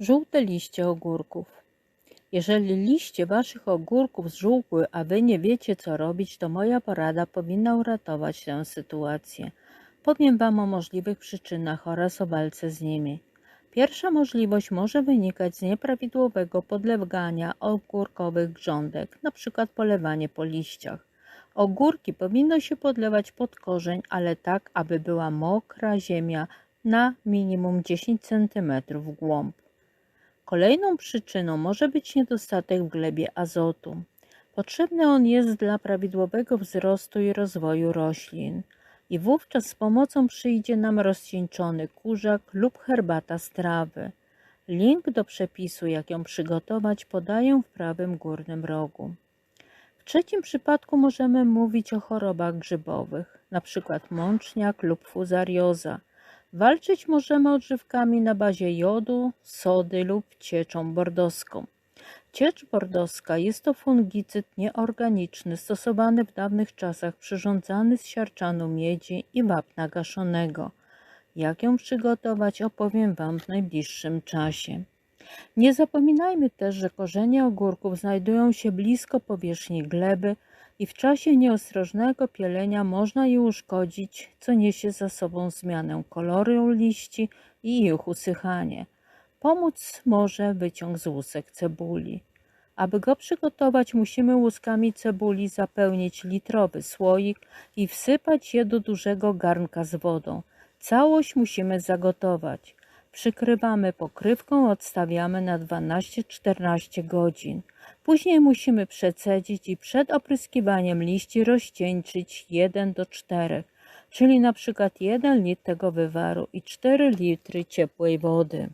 Żółte liście ogórków. Jeżeli liście waszych ogórków zżółkły, a wy nie wiecie co robić, to moja porada powinna uratować tę sytuację. Powiem wam o możliwych przyczynach oraz o walce z nimi. Pierwsza możliwość może wynikać z nieprawidłowego podlegania ogórkowych grządek, np. polewanie po liściach. Ogórki powinno się podlewać pod korzeń, ale tak, aby była mokra ziemia na minimum 10 cm w głąb. Kolejną przyczyną może być niedostatek w glebie azotu. Potrzebny on jest dla prawidłowego wzrostu i rozwoju roślin. I wówczas z pomocą przyjdzie nam rozcieńczony kurzak lub herbata z trawy. Link do przepisu, jak ją przygotować, podaję w prawym górnym rogu. W trzecim przypadku możemy mówić o chorobach grzybowych, np. mączniak lub fuzarioza. Walczyć możemy odżywkami na bazie jodu, sody lub cieczą bordowską. Ciecz bordowska jest to fungicyd nieorganiczny stosowany w dawnych czasach przyrządzany z siarczanu miedzi i wapna gaszonego. Jak ją przygotować opowiem Wam w najbliższym czasie. Nie zapominajmy też, że korzenie ogórków znajdują się blisko powierzchni gleby i w czasie nieostrożnego pielenia można je uszkodzić, co niesie za sobą zmianę koloru liści i ich usychanie. Pomóc może wyciąg z łusek cebuli. Aby go przygotować, musimy łuskami cebuli zapełnić litrowy słoik i wsypać je do dużego garnka z wodą. Całość musimy zagotować. Przykrywamy pokrywką, odstawiamy na 12-14 godzin. Później musimy przecedzić i przed opryskiwaniem liści rozcieńczyć 1 do 4, czyli na przykład 1 litr tego wywaru i 4 litry ciepłej wody.